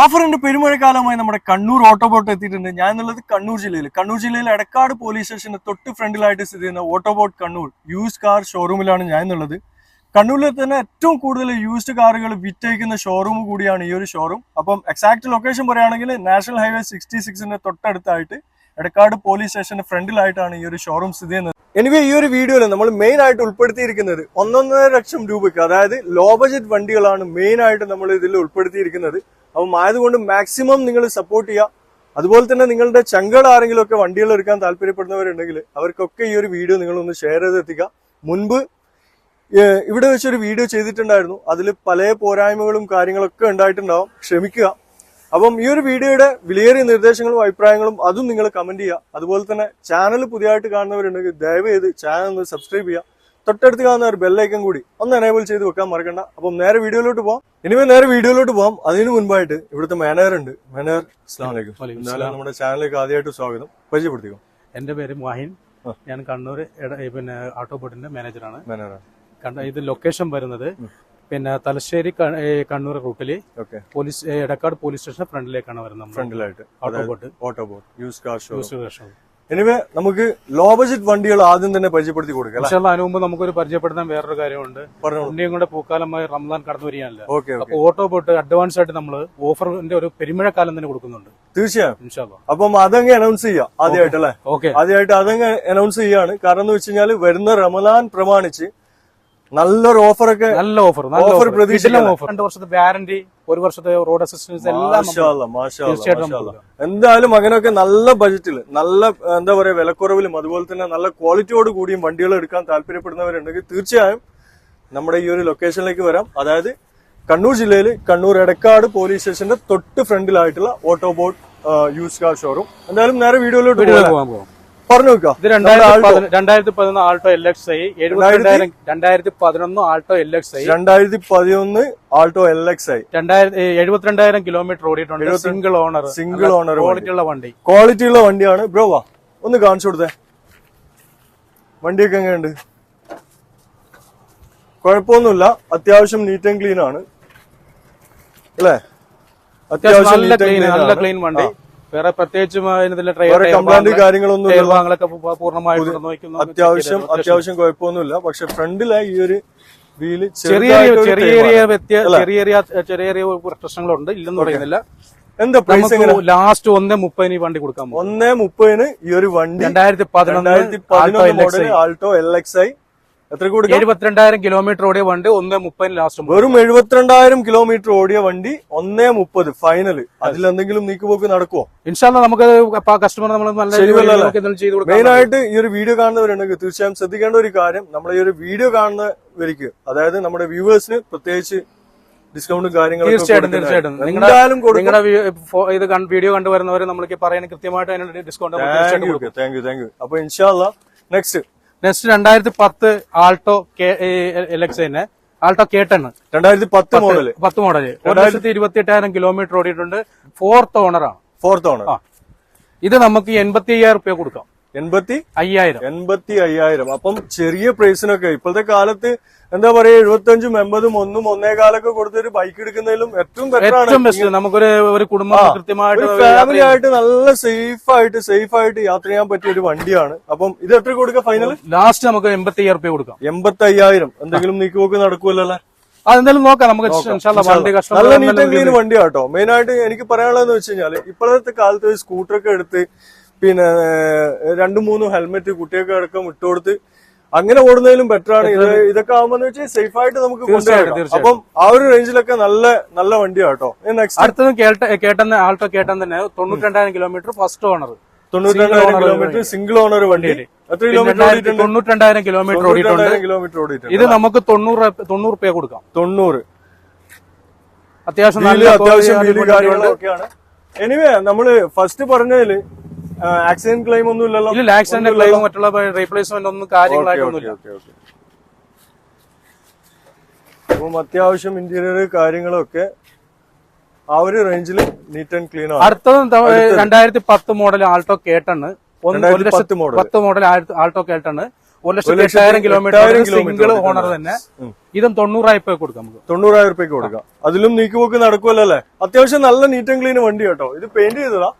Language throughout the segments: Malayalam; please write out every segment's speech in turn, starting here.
ഓഫറിന്റെ പെരുമഴക്കാലമായി നമ്മുടെ കണ്ണൂർ ഓട്ടോബോട്ട് എത്തിയിട്ടുണ്ട്. ഞാൻ എന്നുള്ളത് കണ്ണൂർ ജില്ലയിൽ കണ്ണൂർ ജില്ലയിൽ എടക്കാട് പോലീസ് സ്റ്റേഷന്റെ തൊട്ട് ഫ്രണ്ടിലായിട്ട് സ്ഥിതി ചെയ്യുന്ന ഓട്ടോബോട്ട് കണ്ണൂർ. യൂസ് കാർ ഷോറൂമിലാണ് ഞാൻ എന്നുള്ളത്. കണ്ണൂരിൽ തന്നെ ഏറ്റവും കൂടുതൽ യൂസ്ഡ് കാറുകൾ വിറ്റഴിക്കുന്ന ഷോറൂം കൂടിയാണ് ഈ ഒരു ഷോറൂം അപ്പം എക്സാക്ട് ലൊക്കേഷൻ പറയുകയാണെങ്കിൽ നാഷണൽ ഹൈവേ സിക്സ്റ്റി സിക്സിന്റെ തൊട്ടടുത്തായിട്ട് എടക്കാട് പോലീസ് സ്റ്റേഷന്റെ ഫ്രണ്ടിലായിട്ടാണ് ഈ ഒരു ഷോറൂം സ്ഥിതി ചെയ്യുന്നത്. എനിവേ ഈ ഒരു വീഡിയോയിൽ നമ്മൾ മെയിൻ ആയിട്ട് ഉൾപ്പെടുത്തിയിരിക്കുന്നത് ഒന്നൊന്നര ലക്ഷം രൂപയ്ക്ക് അതായത് ലോ ബജറ്റ് വണ്ടികളാണ് മെയിൻ ആയിട്ട് നമ്മൾ ഇതിൽ ഉൾപ്പെടുത്തിയിരിക്കുന്നത്. അപ്പം ആയതുകൊണ്ട് മാക്സിമം നിങ്ങൾ സപ്പോർട്ട് ചെയ്യുക. അതുപോലെ തന്നെ നിങ്ങളുടെ ചങ്കൾ ആരെങ്കിലും ഒക്കെ വണ്ടികൾ എടുക്കാൻ താല്പര്യപ്പെടുന്നവരുണ്ടെങ്കിൽ അവർക്കൊക്കെ ഈ ഒരു വീഡിയോ നിങ്ങളൊന്ന് ഷെയർ ചെയ്ത് എത്തിക്കുക. മുൻപ് ഇവിടെ വെച്ചൊരു വീഡിയോ ചെയ്തിട്ടുണ്ടായിരുന്നു. അതിൽ പല പോരായ്മകളും കാര്യങ്ങളൊക്കെ ഉണ്ടായിട്ടുണ്ടാവും. ക്ഷമിക്കുക. അപ്പം ഈ ഒരു വീഡിയോയുടെ വിലയേറിയ നിർദ്ദേശങ്ങളും അഭിപ്രായങ്ങളും അതും നിങ്ങൾ കമന്റ് ചെയ്യുക. അതുപോലെ തന്നെ ചാനൽ പുതിയതായിട്ട് കാണുന്നവരുണ്ടെങ്കിൽ ദയവ് ചെയ്ത് ചാനൽ ഒന്ന് സബ്സ്ക്രൈബ് ചെയ്യുക. തൊട്ടടുത്ത് കാണുന്ന ഒരു ബെല്ലൈക്കൻ കൂടി ഒന്ന് എനേബിൾ ചെയ്ത് വെക്കാൻ മറക്കണ്ട. അപ്പം നേരെ വീഡിയോയിലോട്ട് പോകാം ഇനിമേ നേരെ വീഡിയോയിലോട്ട് പോകാം അതിന് മുൻപായിട്ട് ഇവിടുത്തെ മാനേജർ ഉണ്ട്. മാനേജർ അസ്ലാം വലൈക്കും വലൈക്കും എന്തായാലും നമ്മുടെ ചാനലിലേക്ക് ആദ്യമായിട്ട് സ്വാഗതം. പരിചയപ്പെടുത്തിക്കോ? എന്റെ പേര് മാഹിൻ ഞാൻ കണ്ണൂർ പിന്നെ ഓട്ടോബോട്ടിന്റെ മാനേജറാണ് മാനേജർ കണ്ണ- ഇത് ലൊക്കേഷൻ വരുന്നത് പിന്നെ തലശ്ശേരി കണ്ണൂർ റൂട്ടിൽ okay. Police Edakkad police station ഫ്രണ്ടിലേക്കാണ് വരുന്നത് auto bot auto bot use car show use station. Anyway നമുക്ക് ലോ ബജറ്റ് വണ്ടികൾ ആദ്യം തന്നെ പരിചയപ്പെടുത്തി കൊടുക്കാം അതിനു മുമ്പ് നമുക്കൊരു പരിചയപ്പെടുത്താൻ വേറൊരു കാര്യമുണ്ട്. ഉണ്ണിയും കൂടെ പൂക്കാലമായി റംസാൻ കടന്നു വരികയാണല്ലോ. ഓക്കെ ഓട്ടോ പോയിട്ട് അഡ്വാൻസ് ആയിട്ട് നമ്മൾ ഓഫറിന്റെ ഒരു പെരുമഴക്കാലം തന്നെ കൊടുക്കുന്നുണ്ട്. തീർച്ചയായും. അപ്പം അതങ്ങ് അനൗൺസ് ചെയ്യാം ആദ്യമായിട്ട് അല്ലെ? ഓക്കെ ആദ്യമായിട്ട് അതങ്ങ് അനൗൺസ് ചെയ്യാണ്. കാരണം എന്ന് വെച്ച് കഴിഞ്ഞാൽ വരുന്ന റമലാൻ പ്രമാണിച്ച് നല്ലൊരു ഓഫറൊക്കെ നല്ല ഓഫർ ഓഫർ പ്രതീക്ഷിക്കാം. ഓഫർ രണ്ട് വർഷത്തെ ഗ്യാരണ്ടി ഒരു വർഷത്തെ റോഡ് അസിസ്റ്റൻസ് എല്ലാം തീർച്ചയായിട്ടും എന്തായാലും അങ്ങനെയൊക്കെ നല്ല ബജറ്റിൽ നല്ല എന്താ പറയാ വിലക്കുറവിലും അതുപോലെ തന്നെ നല്ല ക്വാളിറ്റിയോട് കൂടിയും വണ്ടികൾ എടുക്കാൻ താല്പര്യപ്പെടുന്നവരുണ്ടെങ്കിൽ തീർച്ചയായും നമ്മുടെ ഈ ഒരു ലൊക്കേഷനിലേക്ക് വരാം. അതായത് കണ്ണൂർ ജില്ലയിൽ കണ്ണൂർ എടക്കാട് പോലീസ് സ്റ്റേഷന്റെ തൊട്ട് ഫ്രണ്ടിലായിട്ടുള്ള auto bot use car showroom എന്തായാലും നേരെ വീഡിയോയിലോട്ട് പോകാം. പറഞ്ഞു നോക്കാം ഇത് രണ്ടായിരത്തി പതിന- രണ്ടായിരത്തി പതിനൊന്ന് ആൾട്ടോ എൽ എക്സ് ഐ എഴുപത്തിരണ്ടായിരം രണ്ടായിരത്തി പതിനൊന്ന് ആൾട്ടോ എൽ എക്സ് ഐ രണ്ടായിരത്തി പതിനൊന്ന് ആൾട്ടോ എൽ എക്സ് ഐ രണ്ടായിരത്തി എഴുപത്തിരണ്ടായിരം കിലോമീറ്റർ ഓടിയിട്ടുണ്ട്. Single owner single owner quality ഉള്ള വണ്ടി. ക്വാളിറ്റി ഉള്ള വണ്ടിയാണ്. ബ്രോ വാ. ഒന്ന് കാണിച്ചു കൊടുത്തേ. വണ്ടിയൊക്കെ എങ്ങനെയുണ്ട്? കുഴപ്പമൊന്നുമില്ല. അത്യാവശ്യം നീറ്റ് ആൻഡ് ക്ലീൻ ആണ്. അല്ലേ? അത്യാവശ്യം നല്ല. ക്ലീൻ വണ്ടി. വേറെ പ്രത്യേകിച്ചും കംപ്ലൈന്റ് കാര്യങ്ങളൊന്നും. ഭാഗങ്ങളൊക്കെ പൂർണമായിട്ട് അത്യാവശ്യം അത്യാവശ്യം കുഴപ്പമൊന്നുമില്ല. പക്ഷെ ഫ്രണ്ടിലെ ഈ ഒരു വീൽ ചെറിയ ചെറിയ ചെറിയ ചെറിയ ചെറിയ പ്രശ്നങ്ങളുണ്ട്. ഇല്ലെന്ന് പറയുന്നില്ല. എന്താ പ്രൈസ് ലാസ്റ്റ് ഒന്നേ മുപ്പതിന് ഈ വണ്ടി കൊടുക്കാൻ ഒന്നേ മുപ്പതിന് ഈ ഒരു വണ്ടി രണ്ടായിരത്തി പതിനൊന്ന് ആൾട്ടോ എൽ എക്സ് ഐ എഴുപത്തിരണ്ടായിരം കിലോമീറ്റർ ഓടിയ വണ്ടി ഒന്നേ മുപ്പതിന് ലാസ്റ്റ് വെറും എഴുപത്തിരണ്ടായിരം കിലോമീറ്റർ ഓടിയ വണ്ടി ഒന്നേ മുപ്പത് ഫൈനൽ അതിലെന്തെങ്കിലും നീക്കുപോക്ക് നടക്കുവോ? ഇൻഷാല്ല നമുക്ക് കസ്റ്റമർ നമ്മൾ നല്ല മെയിൻ ആയിട്ട് ഈ ഒരു വീഡിയോ കാണുന്നവരുണ്ടെങ്കിൽ തീർച്ചയായും ശ്രദ്ധിക്കേണ്ട ഒരു കാര്യം നമ്മൾ ഈ ഒരു വീഡിയോ കാണുന്നവർക്ക് അതായത് നമ്മുടെ വ്യൂവേഴ്സിന് പ്രത്യേകിച്ച് ഡിസ്കൗണ്ടും കാര്യങ്ങളും തീർച്ചയായിട്ടും. തീർച്ചയായിട്ടും. നിങ്ങളുടെ നിങ്ങളുടെ ഇത് വീഡിയോ കണ്ടുവരുന്നവരെ നമ്മൾക്ക് പറയാൻ കൃത്യമായിട്ട് അതിനൊരു discount thank you thank you thank you അപ്പൊ ഇൻഷാല്ല നെക്സ്റ്റ് നെക്സ്റ്റ് രണ്ടായിരത്തി പത്ത് ആൾട്ടോ എൽ എക്സ് തന്നെ ആൾട്ടോ കേട്ടൺ രണ്ടായിരത്തി പത്ത് മോഡൽ പത്ത് മോഡൽ രണ്ടായിരത്തി ഇരുപത്തി എട്ടായിരം കിലോമീറ്റർ ഓടിയിട്ടുണ്ട്. ഫോർത്ത് ഓണറാണ് ഫോർത്ത് ഓണർ ആ. ഇത് നമുക്ക് എൺപത്തി അയ്യായിരം റുപ്യ കൊടുക്കാം. എൺപത്തി അയ്യായിരം. എൺപത്തി അയ്യായിരം. അപ്പം ചെറിയ പ്രൈസിനൊക്കെ ഇപ്പോഴത്തെ കാലത്ത് എന്താ പറയാ എഴുപത്തഞ്ചും എൺപതും ഒന്നും ഒന്നേ കാലൊക്കെ കൊടുത്തൊരു ബൈക്ക് എടുക്കുന്നതിലും ഏറ്റവും ബെസ്റ്റ് നമുക്കൊരു ഒരു കുടുംബം കൃത്യമായിട്ട് ഫാമിലി ആയിട്ട് നല്ല സേഫ് ആയിട്ട് സേഫ് ആയിട്ട് യാത്ര ചെയ്യാൻ പറ്റിയ ഒരു വണ്ടിയാണ്. അപ്പം ഇത് എത്ര കൊടുക്കുക ഫൈനൽ ലാസ്റ്റ് നമുക്ക് എൺപത്തി അയ്യായിരം റുപ്യ കൊടുക്കാം. എൺപത്തി അയ്യായിരം എന്തെങ്കിലും നീക്കുപോക്ക് നടക്കുമല്ലോ അതെന്തായാലും നോക്കാം. നമുക്ക് നല്ല നീറ്റ് ആൻഡ് ക്ലീൻ വണ്ടി കേട്ടോ മെയിൻ ആയിട്ട് എനിക്ക് പറയാനുള്ളതെന്ന് വെച്ച് കഴിഞ്ഞാൽ ഇപ്പോഴത്തെ കാലത്ത് സ്കൂട്ടർ സ്കൂട്ടറൊക്കെ എടുത്ത് പിന്നെ രണ്ടു മൂന്നും ഹെൽമെറ്റ് കുട്ടിയൊക്കെ അടക്കം ഇട്ടുകൊടുത്ത് അങ്ങനെ ഓടുന്നതിലും ബെറ്റർ ആണ്. ഇത് ഇതൊക്കെ ആവുമ്പോന്ന് വെച്ചാൽ സേഫ് ആയിട്ട് നമുക്ക് കൊണ്ടുപോകാം. അപ്പം ആ ഒരു റേഞ്ചിലൊക്കെ നല്ല നല്ല വണ്ടിയാട്ടോ കേട്ടോ. അടുത്തത് കേട്ട കേട്ടെന്ന് ആൾട്ടോ കേട്ടൻ തന്നെ തൊണ്ണൂറ്റി രണ്ടായിരം കിലോമീറ്റർ ഫസ്റ്റ് ഓണർ തൊണ്ണൂറ്റിരണ്ടായിരം കിലോമീറ്റർ സിംഗിൾ ഓണർ വണ്ടി. എത്ര കിലോമീറ്റർ തൊണ്ണൂറ്റി കിലോമീറ്റർ ഓടിയിട്ടുണ്ട്? കിലോമീറ്റർ ഓടിയിട്ടുണ്ട്. ഇത് നമുക്ക് തൊണ്ണൂറ് തൊണ്ണൂറ് റുപ്യ കൊടുക്കാം. തൊണ്ണൂറ്. അത്യാവശ്യം അത്യാവശ്യം എനിവേ നമ്മൾ ഫസ്റ്റ് പറഞ്ഞതിൽ ആക്സിഡന്റ് ക്ലെയിം ഒന്നും ഇല്ലല്ലോ. ഇല്ല ആക്സിഡന്റ് ക്ലെയിം മറ്റുള്ള റീപ്ലേസ്മെന്റ് ഒന്നും കാര്യങ്ങളായിട്ടൊന്നുമില്ല. അപ്പം അത്യാവശ്യം ഇന്റീരിയർ കാര്യങ്ങളൊക്കെ ആ ഒരു റേഞ്ചിൽ നീറ്റ് ആൻഡ് ക്ലീൻ ആണ്. അടുത്തത് രണ്ടായിരത്തി പത്ത് മോഡൽ ആൾട്ടോ കേട്ടണ് പത്ത്. മോഡൽ ആൾട്ടോ കേട്ടണ് ഒരു ലക്ഷത്തി എട്ടായിരം കിലോമീറ്റർ സിംഗിൾ ഓണർ തന്നെ. ഇതും തൊണ്ണൂറായിരം രൂപ കൊടുക്കാം നമുക്ക്. തൊണ്ണൂറായിരം രൂപയ്ക്ക് കൊടുക്കാം. അതിലും നീക്കുപോക്ക് നടക്കുമല്ലോ അല്ലേ? അത്യാവശ്യം നല്ല നീറ്റ് ആൻഡ് ക്ലീൻ വണ്ടി കേട്ടോ. ഇത് പെയിന്റ് ചെയ്തതാ.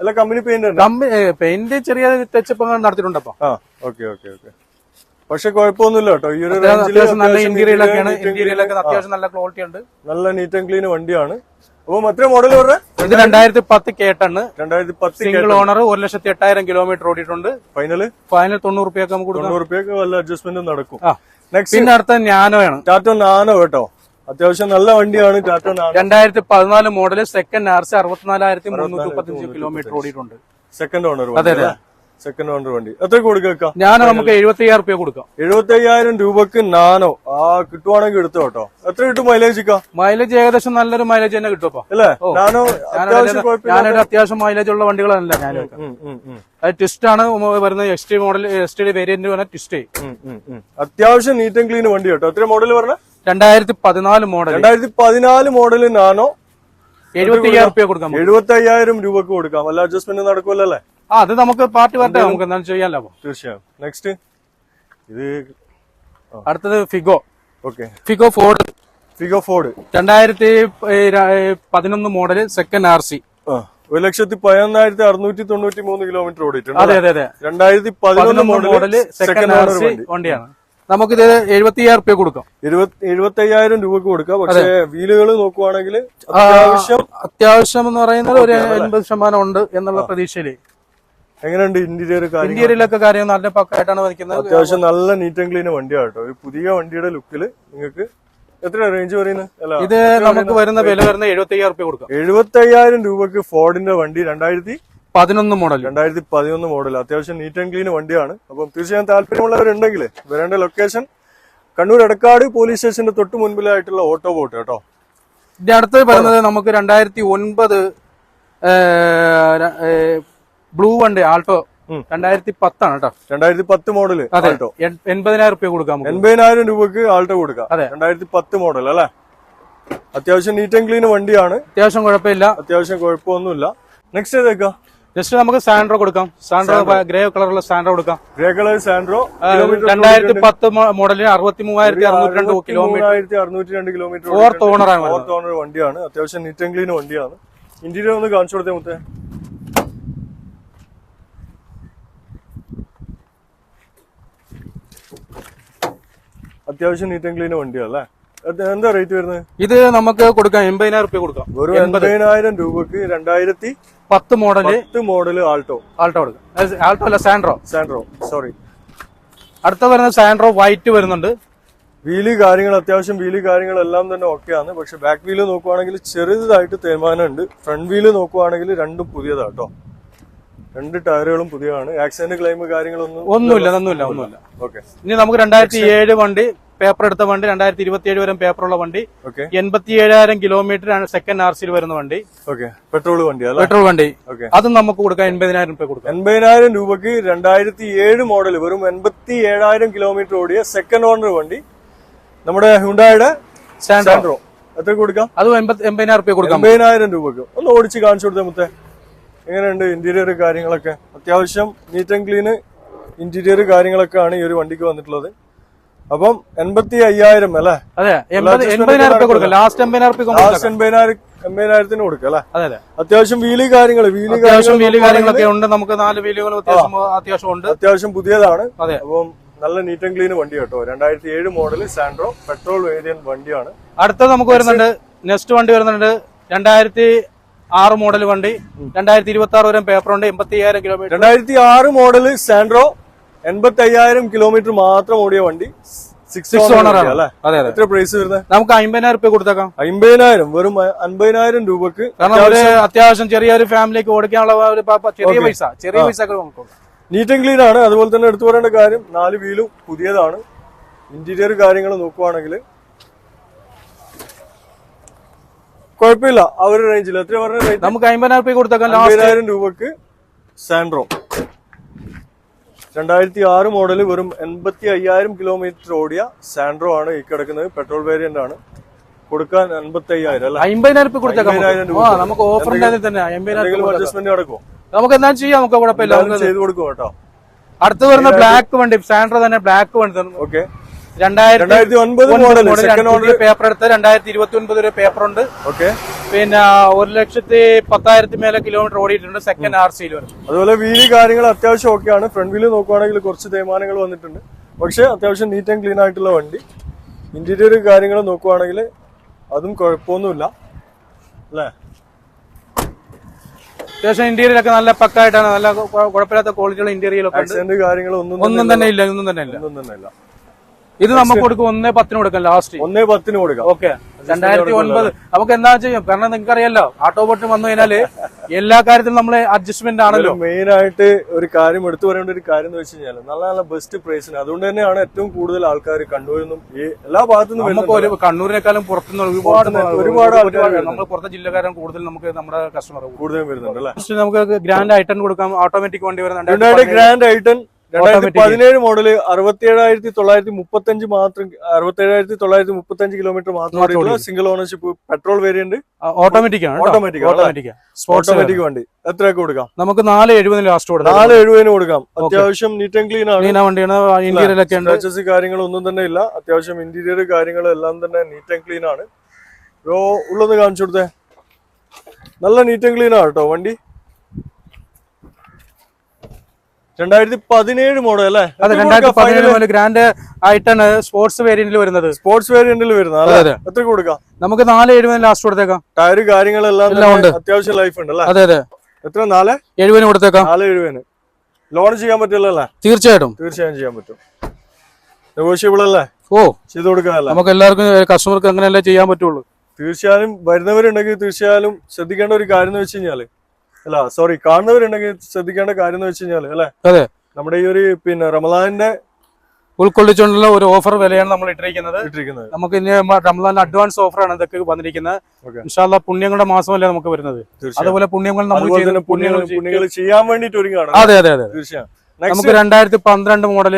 അല്ല കമ്പനി പെയിന്റ് കമ്പനി പെയിന്റ് ചെറിയ ടച്ചപ്പ് നടത്തിയിട്ടുണ്ട് അപ്പൊ. ഓക്കെ ഓക്കെ ഓക്കെ പക്ഷെ കുഴപ്പമൊന്നുമില്ല കേട്ടോ. ഈ ഒരു അത്യാവശ്യം നല്ല ഇന്റീരിയലൊക്കെയാണ് ഇന്റീരിയലൊക്കെ അത്യാവശ്യം നല്ല ക്വാളിറ്റി ഉണ്ട്. നല്ല നീറ്റ് ആൻഡ് ക്ലീൻ വണ്ടിയാണ്. അപ്പൊ മറ്റേ മോഡൽ ഇത് രണ്ടായിരത്തി പത്ത് കേട്ടാണ് രണ്ടായിരത്തി പത്ത് സിംഗിൾ ഓണർ ഒരു ലക്ഷത്തി എട്ടായിരം കിലോമീറ്റർ ഓടിയിട്ടുണ്ട്. ഫൈനൽ ഫൈനൽ തൊണ്ണൂറ് റുപ്യൊക്കെ നമുക്ക് തൊണ്ണൂറ് റുപ്യൊക്കെ വല്ല അഡ്ജസ്റ്റ്മെന്റും നടക്കും. നെക്സ്റ്റ് പിന്നെ അടുത്ത ഞാനോ ആണ്. ടാറ്റോ നാനോ കേട്ടോ. അത്യാവശ്യം നല്ല വണ്ടിയാണ് ടാറ്റ രണ്ടായിരത്തി പതിനാല് മോഡൽ സെക്കൻഡ് ആർ സി അറുപത്തിനാലായിരത്തി മുന്നൂറ്റി മുപ്പത്തഞ്ച് കിലോമീറ്റർ ഓടിയിട്ടുണ്ട്. സെക്കൻഡ് ഓണർ അതെ അതെ. സെക്കൻഡ് ഓണർ വണ്ടി. എത്ര കൊടുക്കാം? ഞാൻ നമുക്ക് എഴുപത്തി അയ്യായിരം രൂപ കൊടുക്കാം. എഴുപത്തി അയ്യായിരം രൂപക്ക് നാനോ ആ കിട്ടുവാണെങ്കിൽ എടുത്തോ കേട്ടോ. എത്ര കിട്ടും മൈലേജ് മൈലേജ് ഏകദേശം നല്ലൊരു മൈലേജ് തന്നെ കിട്ടും അല്ലേ? നാനോ ഞാനൊരു അത്യാവശ്യം മൈലേജ് ഉള്ള വണ്ടികളല്ല ഞാൻ അത് ട്വിസ്റ്റ് ആണ് വരുന്നത് S T model S T variant പറഞ്ഞാൽ ട്വിസ്റ്റ്. അത്യാവശ്യം നീറ്റ് ആൻഡ് ക്ലീൻ വണ്ടി കേട്ടോ. എത്ര മോഡൽ പറഞ്ഞ? രണ്ടായിരത്തി പതിനാല് മോഡൽ രണ്ടായിരത്തി പതിനാല് മോഡൽ നാനോ എഴുപത്തി അയ്യായിരം രൂപ കൊടുക്കാം. എഴുപത്തി അയ്യായിരം രൂപക്ക് കൊടുക്കാം. വല്ല അഡ്ജസ്റ്റ്മെന്റ് നടക്കുമല്ലേ ആ അത് നമുക്ക് പാർട്ടി വരട്ടെ നമുക്ക് എന്താണ് ചെയ്യാമല്ലോ തീർച്ചയായും. നെക്സ്റ്റ് ഇത് അടുത്തത് Figo. Okay Figo Ford. Figo Ford. രണ്ടായിരത്തി പതിനൊന്ന് മോഡൽ സെക്കൻഡ് ആർ സി ഒരു ലക്ഷത്തി പതിനൊന്നായിരത്തി അറുന്നൂറ്റി തൊണ്ണൂറ്റി മൂന്ന് കിലോമീറ്റർ ഓടിയിട്ടുണ്ട് അതെ അതെ അതെ. രണ്ടായിരത്തി പതിനൊന്ന് model model second R C വണ്ടി. വണ്ടിയാണ്. നമുക്കിത് എഴുപത്തി അയ്യായിരം രൂപ കൊടുക്കാം. എഴുപത്തി അയ്യായിരം രൂപക്ക് കൊടുക്കാം. പക്ഷേ വീലുകൾ നോക്കുവാണെങ്കിൽ അത്യാവശ്യം അത്യാവശ്യം എന്ന് പറയുന്നത് ഒരു എൺപത് ശതമാനം ഉണ്ട് എന്നുള്ള പ്രതീക്ഷയിൽ. എങ്ങനെയുണ്ട് ഇന്റീരിയർ ഇന്റീരിയറിലൊക്കെ കാര്യം നല്ല പക്കായിട്ടാണ് വരയ്ക്കുന്നത്. അത്യാവശ്യം നല്ല നീറ്റ് ആൻഡ് ക്ലീൻ വണ്ടിയാണ് കേട്ടോ ഒരു പുതിയ വണ്ടിയുടെ ലുക്കിൽ നിങ്ങൾക്ക് എത്ര റേഞ്ച് പറയുന്നത് അല്ല ഇത് നമുക്ക് വരുന്ന വില വരുന്ന എഴുപത്തി അയ്യായിരം രൂപ കൊടുക്കാം. എഴുപത്തി അയ്യായിരം രൂപക്ക് ഫോർഡിന്റെ വണ്ടി രണ്ടായിരത്തി പതിനൊന്ന് മോഡൽ രണ്ടായിരത്തി പതിനൊന്ന് മോഡൽ അത്യാവശ്യം നീറ്റ് ആൻഡ് ക്ലീൻ വണ്ടിയാണ്. അപ്പം തീർച്ചയായും താല്പര്യമുള്ളവരുണ്ടെങ്കിൽ വരേണ്ട ലൊക്കേഷൻ കണ്ണൂർ എടക്കാട് പോലീസ് സ്റ്റേഷന്റെ തൊട്ട് മുൻപിലായിട്ടുള്ള ഓട്ടോ ബോട്ട് കേട്ടോ. ഇതിന്റെ അടുത്ത് പറയുന്നത് നമുക്ക് രണ്ടായിരത്തി ഒൻപത് ബ്ലൂ വണ്ടി ആൾട്ടോ. രണ്ടായിരത്തി പത്താണ് കേട്ടോ. രണ്ടായിരത്തി പത്ത് മോഡൽ അതെ. ആൾട്ടോ. എൺ- എൺപതിനായിരം രൂപ കൊടുക്കാം. എൺപതിനായിരം രൂപക്ക് ആൾട്ടോ കൊടുക്കാം. അതെ. രണ്ടായിരത്തി പത്ത് മോഡൽ അല്ലെ? അത്യാവശ്യം നീറ്റ് ആൻഡ് ക്ലീൻ വണ്ടിയാണ്. അത്യാവശ്യം കുഴപ്പമില്ല. അത്യാവശ്യം കുഴപ്പമൊന്നുമില്ല. നെക്സ്റ്റ് ഏതേക്കാ? ജസ്റ്റ് നമുക്ക് സാൻഡ്രോ കൊടുക്കാം. സാൻഡ്രോ ഗ്രേ കളറുള്ള സാൻഡ്രോ കൊടുക്കാം. ഗ്രേ കളർ സാൻഡ്രോ രണ്ടായിരത്തി പത്ത് മോഡലിന് അറുപത്തി മൂവായിരത്തി അറുന്നൂറ്റി രണ്ട് കിലോമീറ്റർ അറുന്നൂറ്റി രണ്ട് കിലോമീറ്റർ ഫോർത്ത് ഓണറാണ്. ഫോർത്ത് ഓണർ വണ്ടിയാണ്. അത്യാവശ്യം നീറ്റ് ആൻഡ് ക്ലീൻ വണ്ടിയാണ്. ഇന്റീരിയർ ഒന്ന് കാണിച്ചു കൊടുത്തേ മുത്തേ. അത്യാവശ്യം നീറ്റ് ആൻഡ് ക്ലീൻ വണ്ടിയാണ് അല്ലേ അത് എന്താ റേറ്റ് വരുന്നത്? ഇത് നമുക്ക് കൊടുക്കാം. എൺപതിനായിരം രൂപ കൊടുക്കാം. ഒരു എൺപതിനായിരം രൂപക്ക് രണ്ടായിരത്തി പത്ത് മോഡൽ പത്ത് മോഡൽ ആൾട്ടോ. ആൾട്ടോ ആൾട്ടോ അല്ല സാൻഡ്രോ. സാൻഡ്രോ സോറി അടുത്ത വരുന്ന സാൻഡ്രോ വൈറ്റ് വരുന്നുണ്ട്. വീൽ കാര്യങ്ങൾ അത്യാവശ്യം വീൽ കാര്യങ്ങളെല്ലാം തന്നെ ഓക്കെയാണ് പക്ഷെ ബാക്ക് വീൽ നോക്കുവാണെങ്കിൽ ചെറുതായിട്ട് തേയ്മാനമുണ്ട് ഫ്രണ്ട് വീൽ നോക്കുവാണെങ്കിൽ രണ്ടും പുതിയതാട്ടോ രണ്ട് ടയറുകളും പുതിയതാണ്. ആക്സിഡന്റ് ക്ലെയിം കാര്യങ്ങളൊന്നും ഒന്നുമില്ല ഒന്നുമില്ല ഒന്നുമില്ല. ഓക്കെ ഇനി നമുക്ക് രണ്ടായിരത്തി ഏഴ് വണ്ടി പേപ്പർ എടുത്ത വണ്ടി രണ്ടായിരത്തി ഇരുപത്തി ഏഴ് വരെ പേപ്പറുള്ള വണ്ടി. ഓക്കെ എൺപത്തി ഏഴായിരം കിലോമീറ്റർ സെക്കൻഡ് ആർ സിയിൽ വരുന്ന വണ്ടി. ഓക്കെ പെട്രോൾ വണ്ടി പെട്രോൾ വണ്ടി. ഓക്കെ അതും നമുക്ക് കൊടുക്കാം എൺപതിനായിരം രൂപ കൊടുക്കാം. എൺപതിനായിരം രൂപക്ക് രണ്ടായിരത്തി ഏഴ് മോഡൽ വെറും എൺപത്തി ഏഴായിരം കിലോമീറ്റർ ഓടിയ സെക്കൻഡ് ഓണർ വണ്ടി. നമ്മുടെ ഹുണ്ടായുടെ സാൻഡ്രോ എത്ര കൊടുക്കാം? അതും എൺപതിനായിരം രൂപ കൊടുക്കാം. എൺപതിനായിരം രൂപക്ക് ഒന്ന് ഓടിച്ച് കാണിച്ചു കൊടുത്തേ മുത്തേ. എങ്ങനെയുണ്ട് ഇന്റീരിയർ കാര്യങ്ങളൊക്കെ? അത്യാവശ്യം നീറ്റ് ആൻഡ് ക്ലീന് ഇന്റീരിയർ കാര്യങ്ങളൊക്കെ ആണ് ഈ ഒരു വണ്ടിക്ക് വന്നിട്ടുള്ളത്. അപ്പം എൺപത്തി അയ്യായിരം അല്ലെ? അതെ ലാസ്റ്റ് എൺപതിനായിരം എൺപതിനായിരത്തിന് കൊടുക്കുക അല്ലെ? അതെ അതെ. അത്യാവശ്യം വീലി കാര്യങ്ങൾ വീലി കാര്യങ്ങൾ കാര്യങ്ങളൊക്കെ ഉണ്ട്. നമുക്ക് നാല് വീലുകൾ അത്യാവശ്യം അത്യാവശ്യം ഉണ്ട്. അത്യാവശ്യം പുതിയതാണ്. അപ്പം നല്ല നീറ്റ് ആൻഡ് ക്ലീൻ വണ്ടി കേട്ടോ. രണ്ടായിരത്തി ഏഴ് മോഡൽ സാൻഡ്രോ പെട്രോൾ വേരിയന്റ് വണ്ടിയാണ്. അടുത്തത് നമുക്ക് വരുന്നുണ്ട്. നെക്സ്റ്റ് വണ്ടി വരുന്നുണ്ട്. രണ്ടായിരത്തി ആറ് മോഡൽ വണ്ടി രണ്ടായിരത്തി ഇരുപത്തി ആറ് വരെ പേപ്പർ ഉണ്ട് എൺപത്തി അയ്യായിരം കിലോമീറ്റർ രണ്ടായിരത്തി ആറ് മോഡൽ സാൻഡ്രോ എൺപത്തി അയ്യായിരം കിലോമീറ്റർ മാത്രം ഓടിയ വണ്ടി സിക്സ് സിക്സ് ഓണർ അതെ എത്ര പ്രൈസ് വരുന്നത് നമുക്ക് അമ്പതിനായിരം രൂപ കൊടുത്തേക്കാം. അമ്പതിനായിരം വെറും അമ്പതിനായിരം രൂപക്ക് കാരണം ഒരു അത്യാവശ്യം ചെറിയൊരു ഫാമിലിക്ക് ഓടിക്കാനുള്ള ഒരു ചെറിയ പൈസ ചെറിയ പൈസ. നീറ്റ് ആൻഡ് ക്ലീൻ ആണ്. അതുപോലെ തന്നെ എടുത്തു പറയേണ്ട കാര്യം നാല് വീലും പുതിയതാണ്. ഇന്റീരിയർ കാര്യങ്ങൾ നോക്കുവാണെങ്കിൽ കുഴപ്പമില്ല. ആ ഒരു റേഞ്ചിൽ എത്ര പറഞ്ഞ നമുക്ക് അമ്പതിനായിരം രൂപ കൊടുത്തേക്കാം അമ്പതിനായിരം രൂപക്ക് സാൻഡ്രോ രണ്ടായിരത്തി ആറ് മോഡൽ വെറും എൺപത്തി അയ്യായിരം കിലോമീറ്റർ ഓടിയ സാൻഡ്രോ ആണ് ഈ കിടക്കുന്നത്. പെട്രോൾ വേരിയന്റ് ആണ്. കൊടുക്കാൻ എൺപത്തി അയ്യായിരം അല്ലെ? അമ്പതിനായിരം രൂപ കൊടുത്തേക്കാം നമുക്ക്. രൂപ ആ നമുക്ക് ഓഫർ ഉണ്ടായിരുന്നു തന്നെ അമ്പതിനായിരം എന്തെങ്കിലും രൂപ കൊടുത്തേക്കാം. അഡ്ജസ്റ്റ്മെന്റ് നടക്കുമോ നമുക്ക് എന്താ ചെയ്യാം. നമുക്ക് കുഴപ്പമില്ല. എന്തായാലും നമുക്ക് ചെയ്ത് കൊടുക്കും കേട്ടോ? അടുത്ത് വരുന്ന ബ്ലാക്ക് വണ്ടി. സാൻഡ്രോ തന്നെ ബ്ലാക്ക് വണ്ടി ഓക്കെ രണ്ടായിരത്തി ഒൻപത് മോഡൽ സെക്കൻഡ് പേപ്പർ എടുത്ത് രണ്ടായിരത്തി ഇരുപത്തി ഒൻപത് ഒരു പേപ്പർ ഉണ്ട്. ഓക്കെ പിന്നെ ഒരു ലക്ഷത്തി പത്തായിരത്തി മേലെ കിലോമീറ്റർ ഓടിയിട്ടുണ്ട് സെക്കൻഡ് ആർ സിയിൽ വരും അതുപോലെ വീൽ കാര്യങ്ങൾ അത്യാവശ്യം ഓക്കെയാണ് ഫ്രണ്ട് വീൽ നോക്കുവാണെങ്കിൽ കുറച്ച് തേയ്മാനങ്ങൾ വന്നിട്ടുണ്ട്. പക്ഷെ അത്യാവശ്യം നീറ്റ് ആൻഡ് ക്ലീൻ ആയിട്ടുള്ള വണ്ടി. ഇന്റീരിയർ കാര്യങ്ങൾ നോക്കുവാണെങ്കിൽ അതും കുഴപ്പമൊന്നുമില്ല. അല്ലേ? അത്യാവശ്യം ഇന്റീരിയലൊക്കെ നല്ല പക്കായിട്ടാണ്. നല്ല കുഴപ്പമില്ലാത്ത ക്വാളിറ്റിയുള്ള ഇന്റീരിയലൊക്കെ കാര്യങ്ങളൊന്നും ഒന്നും തന്നെ ഇല്ല ഒന്നും തന്നെ ഇല്ല. ഒന്നും തന്നെ ഇല്ല. ഇത് നമുക്ക് കൊടുക്കും ഒന്നേ പത്തിന് കൊടുക്കാം ലാസ്റ്റ് ഒന്നേ പത്തിന് കൊടുക്കാം. ഓക്കെ രണ്ടായിരത്തി ഒൻപത് നമുക്ക് എന്താ ചെയ്യും? കാരണം നിങ്ങൾക്ക് അറിയാലോ ആട്ടോ ബോട്ട് വന്നു കഴിഞ്ഞാൽ എല്ലാ കാര്യത്തിലും നമ്മൾ അഡ്ജസ്റ്റ്മെന്റ് ആണല്ലോ. മെയിൻ ആയിട്ട് ഒരു കാര്യം എടുത്തു പറയേണ്ട ഒരു കാര്യം എന്ന് വെച്ച് കഴിഞ്ഞാൽ നല്ല നല്ല ബെസ്റ്റ് പ്രൈസിന് അതുകൊണ്ട് തന്നെയാണ് ഏറ്റവും കൂടുതൽ ആൾക്കാർ കണ്ണൂരിൽ നിന്നും ഈ എല്ലാ ഭാഗത്തു നിന്നും നമുക്ക് ഒരു കണ്ണൂരിനേക്കാളും പുറത്തുനിന്ന് ഒരുപാട് ഒരുപാട് ആൾക്കാർ നമ്മൾ പുറത്തെ ജില്ലക്കാരും കൂടുതൽ നമുക്ക് നമ്മുടെ കസ്റ്റമർ കൂടുതലും വരുന്നുണ്ട് നമുക്ക് ഗ്രാൻഡ് ഐറ്റം കൊടുക്കാം ഓട്ടോമാറ്റിക് വണ്ടി വരുന്നുണ്ട്. ഗ്രാൻഡ് ഐട്ടൺ രണ്ടായിരത്തി പതിനേഴ് മോഡൽ അറുപത്തി ഏഴായിരത്തി തൊള്ളായിരത്തി മുപ്പത്തി അഞ്ച് മാത്രം അറുപത്തി ഏഴായിരത്തി തൊള്ളായിരത്തി മുപ്പത്തി അഞ്ച് കിലോമീറ്റർ മാത്രം single ownership petrol variant automatic ആണ് Automatic. ഓട്ടോമാറ്റിക് ഓട്ടോമാറ്റിക് വണ്ടി. എത്രയൊക്കെ കൊടുക്കാം? നമുക്ക് നാല് എഴുപതിന് ലാസ്റ്റ് കൊടുക്കാം. നാല് എഴുപതിന് കൊടുക്കാം. അത്യാവശ്യം നീറ്റ് ആൻഡ് ക്ലീൻ ആണ്. വണ്ടിയാണ്. ഇന്റീരിയലൊക്കെ സ്ക്രാച്ചസ് കാര്യങ്ങളൊന്നും തന്നെ ഇല്ല. അത്യാവശ്യം ഇന്റീരിയർ കാര്യങ്ങൾ എല്ലാം തന്നെ നീറ്റ് ആൻഡ് ക്ലീൻ ആണ്. ഉള്ളത് കാണിച്ചു കൊടുത്തേ. നല്ല നീറ്റ് ആൻഡ് ക്ലീൻ ആണ് കേട്ടോ വണ്ടി. രണ്ടായിരത്തി പതിനേഴ് മോഡൽ അല്ലേ? അതെ രണ്ടായിരത്തി പതിനേഴ് മോഡൽ ഗ്രാൻഡ് ആയിട്ടാണ് സ്പോർട്സ് വേരിയന്റിൽ വരുന്നത്. സ്പോർട്സ് വേരിയന്റിൽ വരുന്നത്. എത്ര കൊടുക്കാം? നമുക്ക് നാല് എഴുപതിന് ലാസ്റ്റ് കൊടുത്തേക്കാം. ടയർ കാര്യങ്ങളെല്ലാം ഉണ്ട്. അത്യാവശ്യം ലൈഫ് ഉണ്ട് അല്ലേ? അതെ അതെ. എത്ര? നാല്? എഴുപതിന് കൊടുത്തേക്കാം. നാല് എഴുപതിന്. ലോൺ ചെയ്യാൻ പറ്റില്ല അല്ലേ? തീർച്ചയായിട്ടും. തീർച്ചയായും ചെയ്യാൻ പറ്റും. നെഗോഷ്യബിൾ അല്ലേ? ഓ. ചെയ്ത് കൊടുക്കാനല്ലേ? നമുക്ക് എല്ലാവർക്കും കസ്റ്റമർക്ക് അങ്ങനെയല്ലേ ചെയ്യാൻ പറ്റുള്ളൂ. തീർച്ചയായും വരുന്നവരുണ്ടെങ്കിൽ തീർച്ചയായും ശ്രദ്ധിക്കേണ്ട ഒരു കാര്യം എന്ന് വെച്ച് കഴിഞ്ഞാൽ അല്ല സോറി കാണുന്നവരുണ്ടെങ്കിൽ ശ്രദ്ധിക്കേണ്ട കാര്യം എന്ന് വെച്ച് കഴിഞ്ഞാൽ അല്ലെ? അതെ. നമ്മുടെ ഈ ഒരു പിന്നെ റമദാനിന്റെ ഉൾക്കൊള്ളിച്ചുകൊണ്ടുള്ള ഒരു ഓഫർ വിലയാണ് നമ്മൾ ഇട്ടിരിക്കുന്നത്. ഇട്ടിരിക്കുന്നത്. നമുക്ക് ഇനി റംസാൻ അഡ്വാൻസ് ഓഫറാണ് ഇതൊക്കെ വന്നിരിക്കുന്നത്. ഇൻഷാല്ല പുണ്യങ്ങളുടെ മാസമല്ലേ നമുക്ക് വരുന്നത്? അതുപോലെ പുണ്യങ്ങൾ നമ്മൾ പുണ്യങ്ങൾ ചെയ്യാൻ വേണ്ടിട്ട് ഒരുങ്ങാണ് അതെ അതെ അതെ. തീർച്ചയായും. നമുക്ക് രണ്ടായിരത്തി പന്ത്രണ്ട് മോഡൽ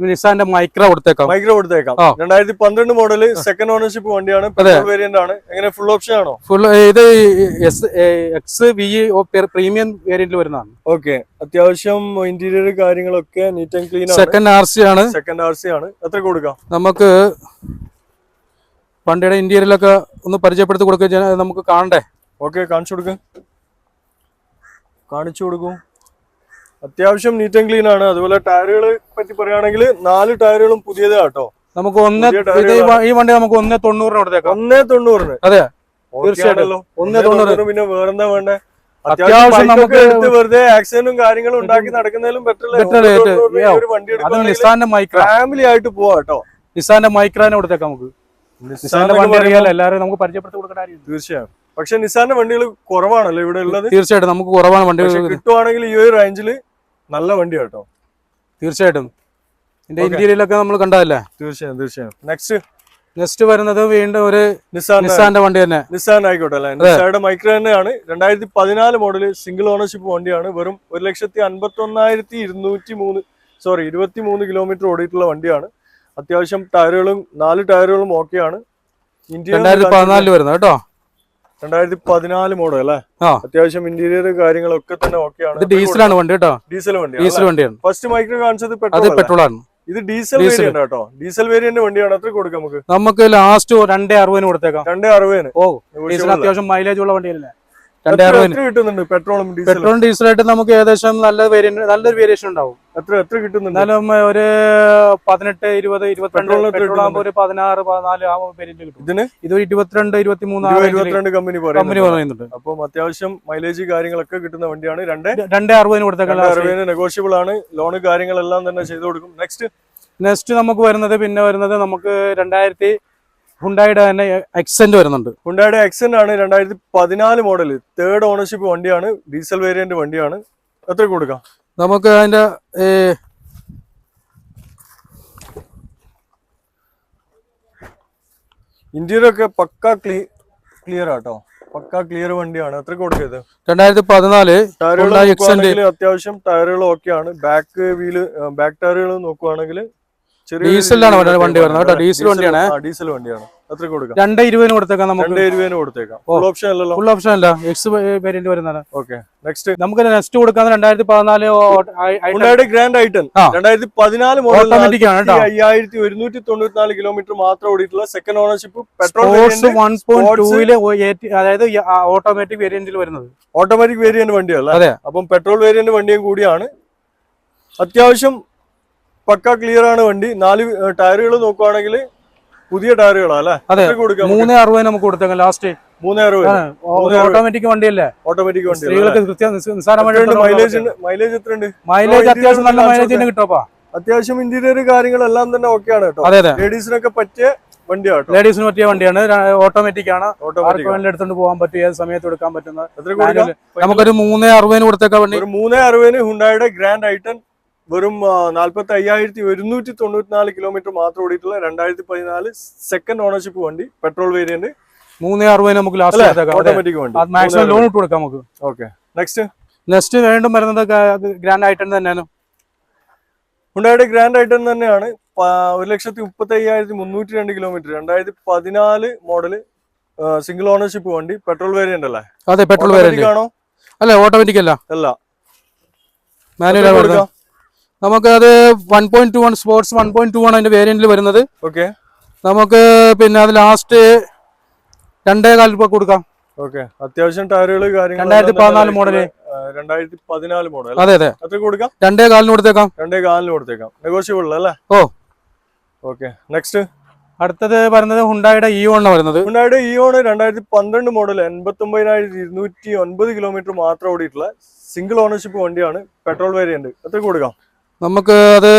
നിസാന്റെ മൈക്രോ കൊടുത്തേക്കാം. മൈക്രോ കൊടുത്തേക്കാം. രണ്ടായിരത്തി പന്ത്രണ്ട് മോഡൽ സെക്കൻഡ് ഓണർഷിപ്പ് വണ്ടിയാണ് വേരിയന്റ് ആണ്. എങ്ങനെ ഫുൾ ഓപ്ഷൻ ആണോ? ഫുൾ ഇത് എസ് എക്സ് വി പ്രീമിയം വേരിയന്റിൽ വരുന്നതാണ്. ഓക്കെ അത്യാവശ്യം ഇന്റീരിയർ കാര്യങ്ങളൊക്കെ നീറ്റ് ആൻഡ് ക്ലീൻ ആണ്. സെക്കൻഡ് ആർ സി ആണ്. സെക്കൻഡ് ആർ സി ആണ്. എത്ര കൊടുക്കാം? നമുക്ക് വണ്ടിയുടെ ഇന്റീരിയലൊക്കെ ഒന്ന് പരിചയപ്പെടുത്തി കൊടുക്കുക. നമുക്ക് കാണണ്ടേ? ഓക്കെ കാണിച്ചു കൊടുക്ക്. കാണിച്ചു കൊടുക്കും. അത്യാവശ്യം നീറ്റ് ആൻഡ് ക്ലീൻ ആണ്. അതുപോലെ ടയറുകളെ പറ്റി പറയുകയാണെങ്കിൽ നാല് ടയറുകളും പുതിയതാ കേട്ടോ. നമുക്ക് ഒന്ന് ഈ വണ്ടി നമുക്ക് ഒന്നേ തൊണ്ണൂറിന് കൊടുത്തേക്കാം ഒന്നേ തൊണ്ണൂറിന്. അതെ. തീർച്ചയായിട്ടും. ഒന്നേ ഒന്നേ തൊണ്ണൂറ്. തൊണ്ണൂറ് പിന്നെ വേറെന്താ വേണ്ടേ? അത്യാവശ്യം നമുക്ക് വെറുതെ ആക്സിഡന്റും കാര്യങ്ങളും ഉണ്ടാക്കി നടക്കുന്നതിലും ബെറ്റർ നിസാന്റെ മൈക്ര ഫാമിലി ആയിട്ട് പോവാ കേട്ടോ. നിസാന്റെ മൈക്രാനെ കൊടുത്തേക്കാം നമുക്ക്. നിസാന്റെ വണ്ടി അറിയാലോ എല്ലാവരും നമുക്ക് പരിചയപ്പെടുത്തി കൊടുക്കേണ്ട കാര്യം തീർച്ചയായും. പക്ഷെ നിസാന്റെ വണ്ടികൾ കുറവാണല്ലോ ഇവിടെ ഉള്ളത്. തീർച്ചയായിട്ടും നമുക്ക് കുറവാണ് വണ്ടികൾ കിട്ടുവാണെങ്കിൽ ഈ ഒരു റേഞ്ചിൽ നല്ല വണ്ടി കേട്ടോ. തീർച്ചയായിട്ടും. ഇതിന്റെ ഇന്റീരിയലൊക്കെ നമ്മൾ കണ്ടതല്ലേ? തീർച്ചയായും തീർച്ചയായും. നെക്സ്റ്റ് നെക്സ്റ്റ് വരുന്നത് വീണ്ടും ഒരു നിസാൻ നിസാന്റെ വണ്ടി തന്നെ. നിസാൻ ആയിക്കോട്ടെ അല്ലെ? നിസാന്റെ മൈക്രോ തന്നെയാണ്. രണ്ടായിരത്തി പതിനാല് മോഡൽ സിംഗിൾ ഓണർഷിപ്പ് വണ്ടിയാണ്. വെറും ഒരു ലക്ഷത്തി അൻപത്തി ഒന്നായിരത്തി ഇരുന്നൂറ്റി മൂന്ന് സോറി ഇരുപത്തി മൂന്ന് കിലോമീറ്റർ ഓടിയിട്ടുള്ള വണ്ടിയാണ്. അത്യാവശ്യം ടയറുകളും നാല് ടയറുകളും ഓക്കെയാണ് രണ്ടായിരത്തി പതിനാലിൽ വരുന്നത് കേട്ടോ. രണ്ടായിരത്തി പതിനാല് മോഡൽ അല്ലേ അത്യാവശ്യം ഇന്റീരിയർ കാര്യങ്ങളൊക്കെ തന്നെ ഓക്കെയാണ് ഡീസലാണ് വണ്ടി കേട്ടോ. ഡീസൽ വണ്ടി ഡീസൽ വണ്ടിയാണ്. ഫസ്റ്റ് മൈക്രോ കാണിച്ചത് പെട്രോൾ പെട്രോൾ ആണ്. ഇത് ഡീസൽ. വേരിയന്റ് കേട്ടോ. ഡീസൽ വേരിയന്റ് വണ്ടിയാണ്. എത്ര കൊടുക്കാം നമുക്ക്? നമുക്ക് ലാസ്റ്റ് രണ്ടേ അറുപതിന് കൊടുത്തേക്കാം. രണ്ടേ അറുപതിന്. ഓ ഡീസൽ അത്യാവശ്യം മൈലേജ് ഉള്ള വണ്ടിയല്ലേ? കിട്ടുന്നുണ്ട്? പെട്രോളും പെട്രോളും ഡീസലായിട്ട് നമുക്ക് ഏകദേശം നല്ല വേരിയന്റ് നല്ലൊരു വേരിയേഷൻ ഉണ്ടാവും. എത്ര എത്ര കിട്ടുന്നുണ്ട്? എന്നാലും ഒരു പതിനെട്ട് ഇരുപത് ഇരുപത്തിരണ്ട് ഒരു പതിനാറ് പതിനാല് ആ വേരിയന്റ് കിട്ടും. ഇതിന്? ഇത് ഇരുപത്തിരണ്ട് ഇരുപത്തി മൂന്ന് ഇരുപത് ഇരുപത്തിരണ്ട് കമ്പനി കമ്പനി പറയുന്നുണ്ട്. അപ്പം അത്യാവശ്യം മൈലേജ് കാര്യങ്ങളൊക്കെ കിട്ടുന്ന വണ്ടിയാണ്. രണ്ട് രണ്ടേ അറുപതിന് കൊടുത്തേക്കാൾ അറുപതിന് നെഗോഷ്യബിൾ ആണ്. ലോൺ കാര്യങ്ങളെല്ലാം തന്നെ ചെയ്തു കൊടുക്കും. നെക്സ്റ്റ് നെക്സ്റ്റ് നമുക്ക് വരുന്നത് പിന്നെ വരുന്നത് നമുക്ക് രണ്ടായിരത്തി ഹുണ്ടായുടെ തന്നെ എക്സെന്റ് വരുന്നുണ്ട്. ഹുണ്ടായുടെ എക്സെന്റ് ആണ് രണ്ടായിരത്തി പതിനാല് മോഡൽ തേർഡ് ഓണർഷിപ്പ് വണ്ടിയാണ് ഡീസൽ വേരിയന്റ് വണ്ടിയാണ്. എത്ര കൊടുക്കാം? നമുക്ക് അതിന്റെ ഇന്റീരിയർ ഒക്കെ പക്ക ക്ലീ ക്ലിയർ ആട്ടോ. പക്ക ക്ലിയർ വണ്ടിയാണ്. എത്ര കൊടുക്കരുത്? രണ്ടായിരത്തി പതിനാല് ടയറുകൾ അത്യാവശ്യം ടയറുകൾ ഓക്കെയാണ് ബാക്ക് വീൽ ബാക്ക് ടയറുകൾ നോക്കുവാണെങ്കിൽ ഡീസലിലാണ് വണ്ടി- വരുന്നത് കേട്ടോ. ഡീസൽ വണ്ടിയാണ്. ഡീസൽ വണ്ടിയാണ്. എത്ര കൊടുക്കാം. രണ്ട് ഇരുപതിന് കൊടുത്തേക്കാം നമുക്ക്. രണ്ട് ഇരുപതിന് കൊടുത്തേക്കാം. ഫുൾ ഓപ്ഷൻ അല്ലല്ലോ. ഫുൾ ഓപ്ഷൻ അല്ല. എക്സ് വേരിയന്റ് വരുന്നതാണ്. ഓക്കെ നെക്സ്റ്റ് നമുക്ക് നെക്സ്റ്റ് കൊടുക്കാൻ രണ്ടായിരത്തി പതിനാല് ഹുണ്ടായുടെ ഗ്രാൻഡ് ഐറ്റൻ രണ്ടായിരത്തി പതിനാല് മോഡൽ അയ്യായിരത്തി ഒരുന്നൂറ്റി തൊണ്ണൂറ്റിനാല് കിലോമീറ്റർ മാത്രം ഓടിയിട്ടുള്ള second ownership petrol one point Sports- അതായത് ഓട്ടോമാറ്റിക് വേരിയന്റിൽ വരുന്നത്. ഓട്ടോമാറ്റിക് വേരിയന്റ് വണ്ടിയല്ല? അതെ. അപ്പം പെട്രോൾ വേരിയന്റ് വണ്ടിയും കൂടിയാണ്. അത്യാവശ്യം പക്ക ക്ലിയർ ആണ് വണ്ടി. നാല് ടയറുകൾ നോക്കുവാണെങ്കിൽ പുതിയ ടയറുകളാ അല്ലേ? കൊടുക്കാം മൂന്ന് അറുപത് നമുക്ക് കൊടുത്തേക്കാം ലാസ്റ്റ് മൂന്ന് അറുപത്. ഓട്ടോമാറ്റിക് വണ്ടിയല്ലേ? ഓട്ടോമാറ്റിക് വണ്ടി സ്ത്രീകൾക്ക് കൃത്യം മൈലേജ് മൈലേജ് എത്ര ഉണ്ട്? മൈലേജ് അത്യാവശ്യം നല്ല മൈലേജ് തന്നെ കിട്ടുമപ്പാ അത്യാവശ്യം ഇന്റീരിയർ കാര്യങ്ങളെല്ലാം തന്നെ ഓക്കെയാണ് കേട്ടോ. ലേഡീസിനൊക്കെ പറ്റിയ വണ്ടിയാണ് ലേഡീസിന് പറ്റിയ വണ്ടിയാണ്. ഓട്ടോമാറ്റിക് ആണ്. ഓട്ടോമാറ്റിക് എടുത്തോണ്ട് പോകാൻ പറ്റും. ഏത് സമയത്ത് എടുക്കാൻ പറ്റുന്ന നമുക്കൊരു മൂന്ന് അറുപതിന് കൊടുത്തേക്കാൻ വണ്ടി. മൂന്ന് അറുപതിന് ഹുണ്ടായുടെ ഗ്രാൻഡ് വെറും നാല്പത്തി അയ്യായിരത്തി ഒരുന്നൂറ്റി തൊണ്ണൂറ്റിനാല് കിലോമീറ്റർ മാത്രം ഓടിയിട്ടുള്ള രണ്ടായിരത്തി പതിനാല് സെക്കൻഡ് ഓണർഷിപ്പ് വണ്ടി പെട്രോൾ വേരിയന്റ് മൂന്ന് അറുപതിന് നമുക്ക് ലാസ്റ്റ്. ഓട്ടോമാറ്റിക് വണ്ടി. മാക്സിമം ലോൺ ഇട്ട് കൊടുക്കാം നമുക്ക്. ഓക്കെ നെക്സ്റ്റ് നെക്സ്റ്റ് വേണ്ടും വരുന്നത് ഗ്രാൻഡ് ഐറ്റം തന്നെയാണ്. ഹുണ്ടായുടെ ഗ്രാൻഡ് ഐറ്റം തന്നെയാണ് ഒരു ലക്ഷത്തി മുപ്പത്തി അയ്യായിരത്തി മുന്നൂറ്റി രണ്ട് കിലോമീറ്റർ രണ്ടായിരത്തി പതിനാല് മോഡൽ സിംഗിൾ ഓണർഷിപ്പ് വണ്ടി പെട്രോൾ വേരിയന്റ് അല്ലേ? അതെ പെട്രോൾ വേരിയന്റ് ആണോ? അല്ല ഓട്ടോമാറ്റിക് അല്ല. അല്ല. മാനുവൽ കൊടുക്കാം. നമുക്ക് അത് one point two one sports one point two ആണ് അതിന്റെ വേരിയന്റിൽ വരുന്നത്. ഓക്കെ നമുക്ക് പിന്നെ അത് ലാസ്റ്റ് രണ്ടേ കാൽ രൂപ കൊടുക്കാം. ഓക്കെ അത്യാവശ്യം ടയറുകൾ രണ്ടായിരത്തി പതിനാല് മോഡൽ രണ്ടായിരത്തി പതിനാല് മോഡൽ അതെ അതെ. എത്ര കൊടുക്കാം? രണ്ടേ കാലിന് കൊടുത്തേക്കാം. രണ്ടേ കാലിന് കൊടുത്തേക്കാം. നെഗോഷ്യബിൾ അല്ലേ? ഓ. ഓക്കെ നെക്സ്റ്റ് അടുത്തത് വരുന്നത് ഹുണ്ടായുടെ ഇ ആണ് വരുന്നത്. ഹുണ്ടായുടെ ഇയോണ് രണ്ടായിരത്തി പന്ത്രണ്ട് മോഡൽ എൺപത്തി ഒമ്പതിനായിരത്തി ഇരുന്നൂറ്റി ഒൻപത് കിലോമീറ്റർ മാത്രം ഓടിയിട്ടുള്ള സിംഗിൾ ഓണർഷിപ്പ് വണ്ടിയാണ്. പെട്രോൾ വേരിയന്റ് എത്ര കൊടുക്കാം? നമുക്ക് അത്